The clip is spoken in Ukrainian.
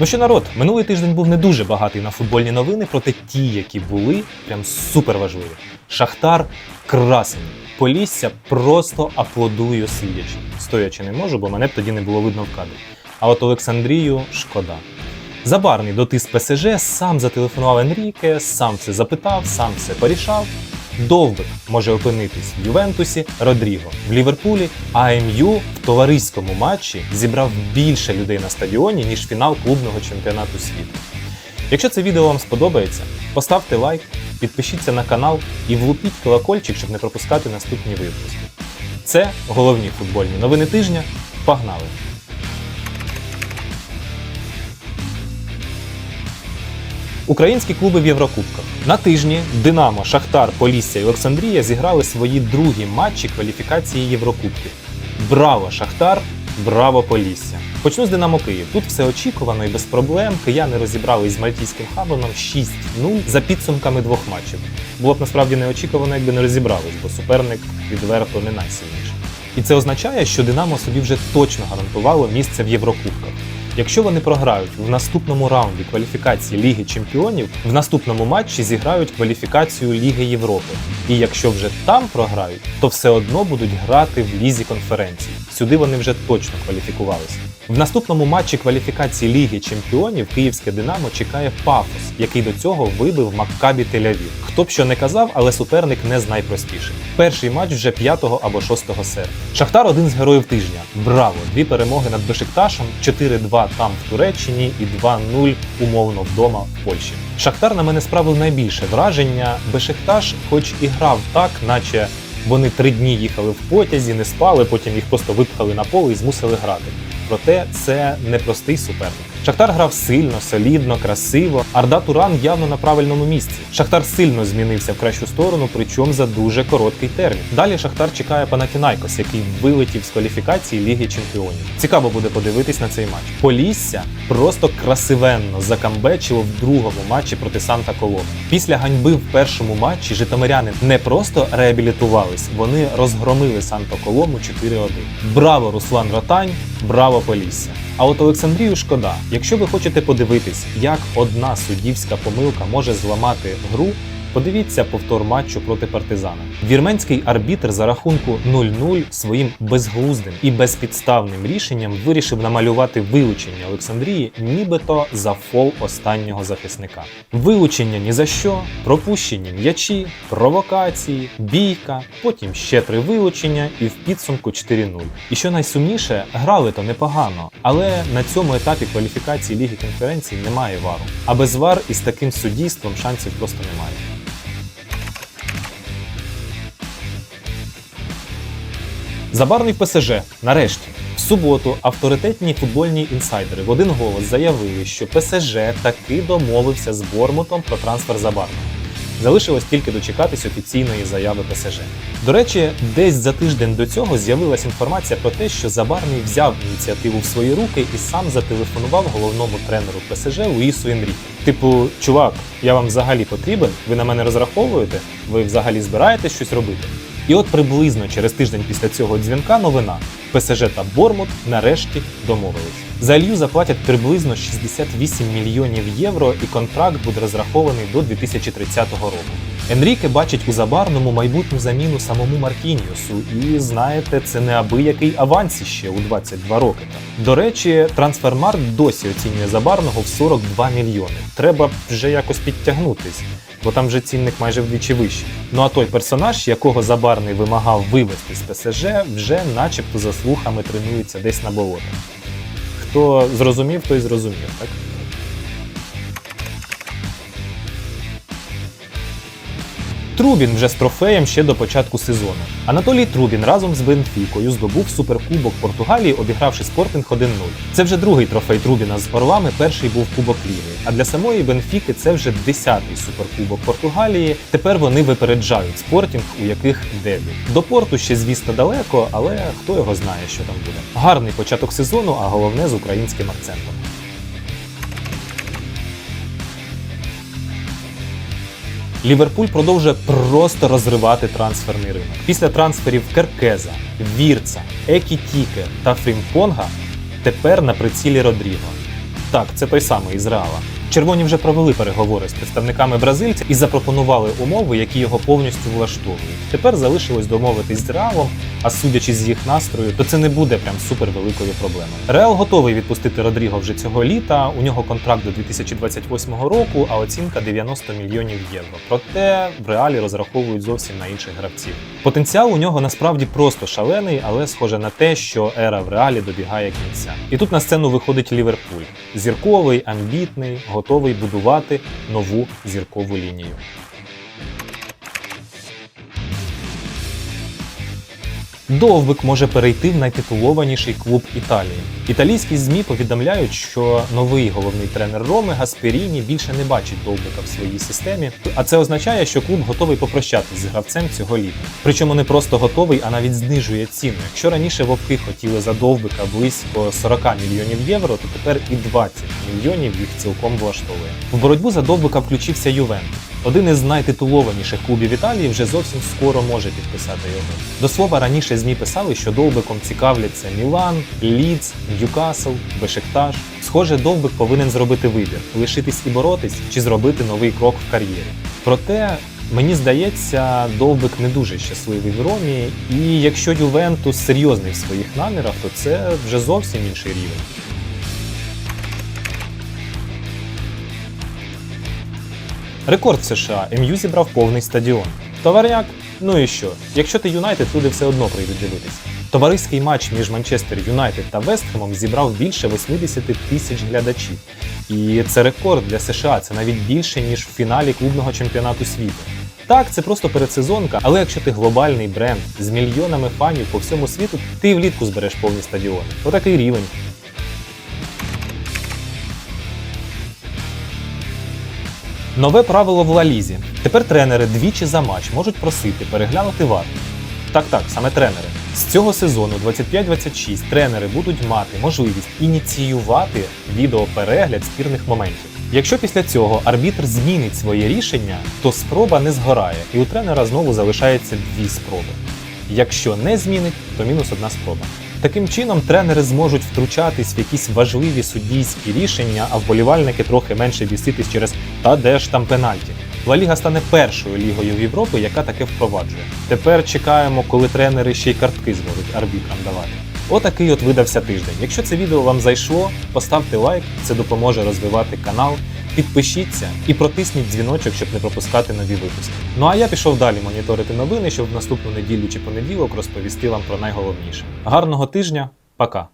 Ну що народ, минулий тиждень був не дуже багатий на футбольні новини, проте ті, які були, прям супер важливі. Шахтар красень. Полісся просто аплодую сидячи. Стоячи не можу, бо мене б тоді не було видно в кадрі. А от Олександрію шкода. Забарний дотис ПСЖ сам зателефонував Енріке, сам все запитав, сам все порішав. Довбик може опинитись в Ювентусі, Родріго в Ліверпулі, а МЮ в товариському матчі зібрав більше людей на стадіоні, ніж фінал клубного чемпіонату світу. Якщо це відео вам сподобається, поставте лайк, підпишіться на канал і влупіть колокольчик, щоб не пропускати наступні випуски. Це головні футбольні новини тижня. Погнали! Українські клуби в Єврокубках. На тижні Динамо, Шахтар, Полісся і Олександрія зіграли свої другі матчі кваліфікації Єврокубків. Браво, Шахтар! Браво, Полісся! Почну з Динамо Київ. Тут все очікувано і без проблем. Кияни розібрались з мальтійським хабаном 6-0 за підсумками двох матчів. Було б насправді неочікувано, якби не розібрались, бо суперник відверто не найсильніший. І це означає, що Динамо собі вже точно гарантувало місце в Єврокубках. Якщо вони програють в наступному раунді кваліфікації Ліги Чемпіонів, в наступному матчі зіграють кваліфікацію Ліги Європи. І якщо вже там програють, то все одно будуть грати в лізі конференцій. Сюди вони вже точно кваліфікувалися. В наступному матчі кваліфікації Ліги Чемпіонів київське Динамо чекає Пафос, який до цього вибив Маккабі Тель-Авів. Хто б що не казав, але суперник не з найпростіших. Перший матч вже 5 або 6 серпня. Шахтар один з героїв тижня. Браво! Дві перемоги над Бешикташем, 4-2 там в Туреччині і 2-0 умовно вдома в Польщі. Шахтар на мене справив найбільше враження. Бешикташ, хоч і грав так, наче вони три дні їхали в потязі, не спали, потім їх просто випхали на поле і змусили грати. Проте це непростий суперник. Шахтар грав сильно, солідно, красиво. Арда Туран явно на правильному місці. Шахтар сильно змінився в кращу сторону, причому за дуже короткий термін. Далі Шахтар чекає Панатінайкос, який вилетів з кваліфікації Ліги Чемпіонів. Цікаво буде подивитись на цей матч. Полісся просто красивенно закамбечило в другому матчі проти Санта Коломи. Після ганьби в першому матчі житомиряни не просто реабілітувались, вони розгромили Санта Колому 4-1. Браво, Руслан Ротань! Браво, Полісся! А от Олександрію шкода. Якщо ви хочете подивитись, як одна суддівська помилка може зламати гру, подивіться повтор матчу проти партизана. Вірменський арбітр за рахунку 0-0 своїм безглуздим і безпідставним рішенням вирішив намалювати вилучення Олександрії, нібито за фол останнього захисника. Вилучення ні за що, пропущені м'ячі, провокації, бійка, потім ще три вилучення і в підсумку 4-0. І що найсумніше, грали то непогано, але на цьому етапі кваліфікації Ліги конференцій немає вару. А без вар із таким суддійством шансів просто немає. Забарний ПСЖ нарешті. В суботу авторитетні футбольні інсайдери в один голос заявили, що ПСЖ таки домовився з Бормутом про трансфер Забарного. Залишилось тільки дочекатись офіційної заяви ПСЖ. До речі, десь за тиждень до цього з'явилася інформація про те, що Забарний взяв ініціативу в свої руки і сам зателефонував головному тренеру ПСЖ Луїсу Енріке. Типу, чувак, я вам взагалі потрібен, ви на мене розраховуєте, ви взагалі збираєтесь щось робити. І от приблизно через тиждень після цього дзвінка новина ПСЖ та Бормут нарешті домовились. За Ілью заплатять приблизно 68 мільйонів євро, і контракт буде розрахований до 2030 року. Енріке бачить у Забарному майбутню заміну самому Маркініусу, і знаєте, це неабиякий аванс ще у 22 роки. До речі, трансфермарк досі оцінює Забарного в 42 мільйони. Треба вже якось підтягнутись, бо там вже цінник майже вдвічі вищий. Ну а той персонаж, якого Забарний вимагав вивести з ПСЖ, вже начебто за слухами тренується десь на болотах. Хто зрозумів, той зрозумів, так? Трубін вже з трофеєм ще до початку сезону. Анатолій Трубін разом з Бенфікою здобув суперкубок Португалії, обігравши Спортинг 1-0. Це вже другий трофей Трубіна з Орлами. Перший був Кубок Ліги. А для самої Бенфіки це вже десятий суперкубок Португалії. Тепер вони випереджають Спортінг, у яких дев'ять. До порту ще, звісно, далеко, але хто його знає, що там буде. Гарний початок сезону, а головне з українським акцентом. Ліверпуль продовжує просто розривати трансферний ринок. Після трансферів Керкеза, Вірца, Екітіке та Фрімпонга тепер на прицілі Родріго. Так, це той самий із Реала. Червоні вже провели переговори з представниками бразильця і запропонували умови, які його повністю влаштовують. Тепер залишилось домовитись з Реалом, а судячи з їх настрою, то це не буде прям супер великою проблемою. Реал готовий відпустити Родріго вже цього літа. У нього контракт до 2028 року, а оцінка 90 мільйонів євро. Проте в реалі розраховують зовсім на інших гравців. Потенціал у нього насправді просто шалений, але схоже на те, що ера в реалі добігає кінця. І тут на сцену виходить Ліверпуль. Зірковий, амбітний, готовий будувати нову зіркову лінію. Довбик може перейти в найтитулованіший клуб Італії. Італійські змі повідомляють, що новий головний тренер Роми Гасперіні більше не бачить Довбика в своїй системі. А це означає, що клуб готовий попрощатись з гравцем цього літа. Причому не просто готовий, а навіть знижує ціну. Якщо раніше вовки хотіли за Довбика близько 40 мільйонів євро, то тепер і 20 мільйонів їх цілком влаштовує. В боротьбу за Довбика включився Ювентус. Один із найтитулованіших клубів Італії вже зовсім скоро може підписати його. До слова, раніше ЗМІ писали, що Довбиком цікавляться Мілан, Лідс, Ньюкасл, Бешикташ. Схоже, Довбик повинен зробити вибір: лишитись і боротись, чи зробити новий крок в кар'єрі. Проте. Мені здається, Довбик не дуже щасливий в Ромі, і якщо Ювентус серйозний в своїх намірах, то це вже зовсім інший рівень. Рекорд США МЮ зібрав повний стадіон. Товарняк, ну і що? Якщо ти Юнайтед, люди все одно прийдуть дивитись. Товариський матч між Манчестер Юнайтед та Вестхемом зібрав більше 80 тисяч глядачів. І це рекорд для США, це навіть більше, ніж в фіналі клубного чемпіонату світу. Так, це просто передсезонка, але якщо ти глобальний бренд з мільйонами фанів по всьому світу, ти влітку збереш повні стадіони. Отакий рівень. Нове правило в Лалізі. Тепер тренери двічі за матч можуть просити переглянути вар. Так, так, саме тренери. З цього сезону 25-26 тренери будуть мати можливість ініціювати відеоперегляд спірних моментів. Якщо після цього арбітр змінить своє рішення, то спроба не згорає, і у тренера знову залишається дві спроби. Якщо не змінить, то мінус одна спроба. Таким чином, тренери зможуть втручатись в якісь важливі суддійські рішення, а вболівальники трохи менше біситись через та де ж там пенальті. Ла Ліга стане першою лігою в Європі, яка таке впроваджує. Тепер чекаємо, коли тренери ще й картки зможуть арбітрам давати. Отакий от видався тиждень. Якщо це відео вам зайшло, поставте лайк, це допоможе розвивати канал. Підпишіться і протисніть дзвіночок, щоб не пропускати нові випуски. Ну а я пішов далі моніторити новини, щоб в наступну неділю чи понеділок розповісти вам про найголовніше. Гарного тижня, пока!